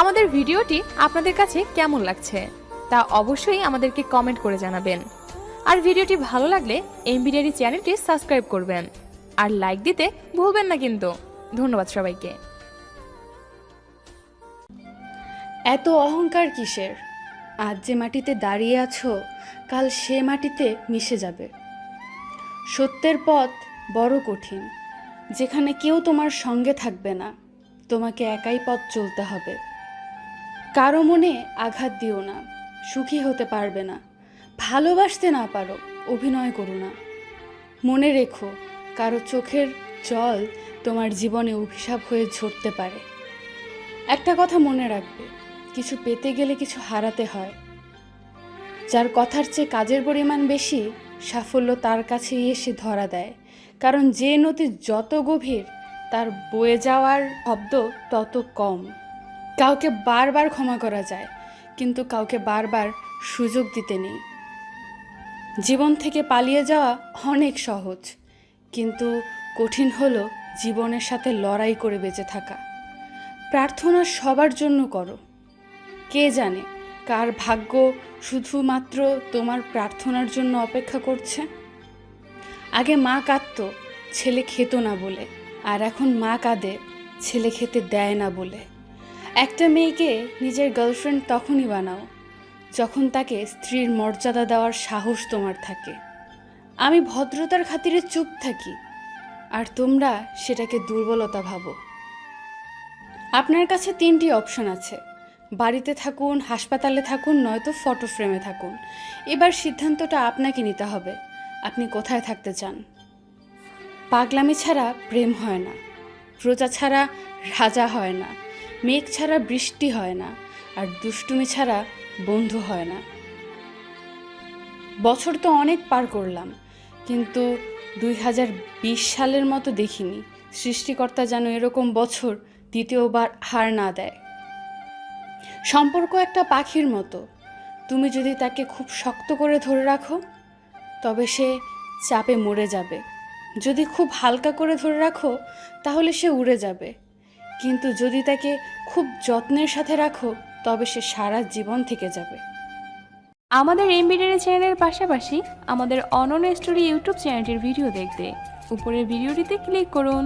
আমাদের ভিডিওটি আপনাদের কাছে কেমন লাগছে তা অবশ্যই আমাদেরকে কমেন্ট করে জানাবেন। আর ভিডিওটি ভালো লাগলে এমবিডিআরি চ্যানেলটি সাবস্ক্রাইব করবেন। আর লাইক দিতে ভুলবেন না কিন্তু। ধন্যবাদ সবাইকে। এত অহংকার কিসের? আজ যে মাটিতে দাঁড়িয়ে আছো, কাল সে মাটিতে মিশে যাবে। সত্যের পথ বড় কঠিন, যেখানে কেউ তোমার সঙ্গে থাকবে না। তোমাকে একাই পথ চলতে হবে। কারও মনে আঘাত দিও না, সুখী হতে পারবে না। ভালোবাসতে না পারো, অভিনয় করো না। মনে রেখো, কারও চোখের জল তোমার জীবনে অভিশাপ হয়ে ঝরতে পারে। একটা কথা মনে রাখবে, কিছু পেতে গেলে কিছু হারাতে হয়। যার কথার চেয়ে কাজের পরিমাণ বেশি, সাফল্য তার কাছেই এসে ধরা দেয়। কারণ যে নদী যত গভীর, তার বয়ে যাওয়ার শব্দ তত কম। কাউকে বারবার ক্ষমা করা যায়, কিন্তু কাউকে বারবার সুযোগ দিতে নেই। জীবন থেকে পালিয়ে যাওয়া অনেক সহজ, কিন্তু কঠিন হলো জীবনের সাথে লড়াই করে বেঁচে থাকা। প্রার্থনা সবার জন্য করো। কে জানে কার ভাগ্য শুধুমাত্র তোমার প্রার্থনার জন্য অপেক্ষা করছে? আগে মা কাঁদতো, ছেলে খেত না বলে, আর এখন মা কাঁদে, ছেলে খেতে দেয় না বলে। একটা মেয়েকে নিজের গার্লফ্রেন্ড তখনই বানাও যখন তাকে স্ত্রীর মর্যাদা দেওয়ার সাহস তোমার থাকে। আমি ভদ্রতার খাতিরে চুপ থাকি, আর তোমরা সেটাকে দুর্বলতা ভাবো। আপনার কাছে তিনটি অপশন আছে। বাড়িতে থাকুন, হাসপাতালে থাকুন, নয়তো ফটো ফ্রেমে থাকুন। এবার সিদ্ধান্তটা আপনাকে নিতে হবে, আপনি কোথায় থাকতে চান? পাগলামি ছাড়া প্রেম হয় না। প্রজা ছাড়া রাজা হয় না। মেঘ ছাড়া বৃষ্টি হয় না, আর দুষ্টুমি ছাড়া বন্ধু হয় না। বছর তো অনেক পার করলাম, কিন্তু দুই হাজার বিশ সালের মতো দেখিনি, সৃষ্টিকর্তা যেন এরকম বছর দ্বিতীয়বার হার না দেয়। সম্পর্ক একটা পাখির মতো, তুমি যদি তাকে খুব শক্ত করে ধরে রাখো, তবে সে চাপে মরে যাবে। যদি খুব হালকা করে ধরে রাখো, তাহলে সে উড়ে যাবে। কিন্তু যদি তাকে খুব যত্নের সাথে রাখো, তবে সে সারা জীবন থেকে যাবে। আমাদের এমবিডের চ্যানেলের পাশাপাশি আমাদের অনন স্টোরি ইউটিউব চ্যানেলটির ভিডিও দেখতে। উপরের ভিডিওটিতে ক্লিক করুন।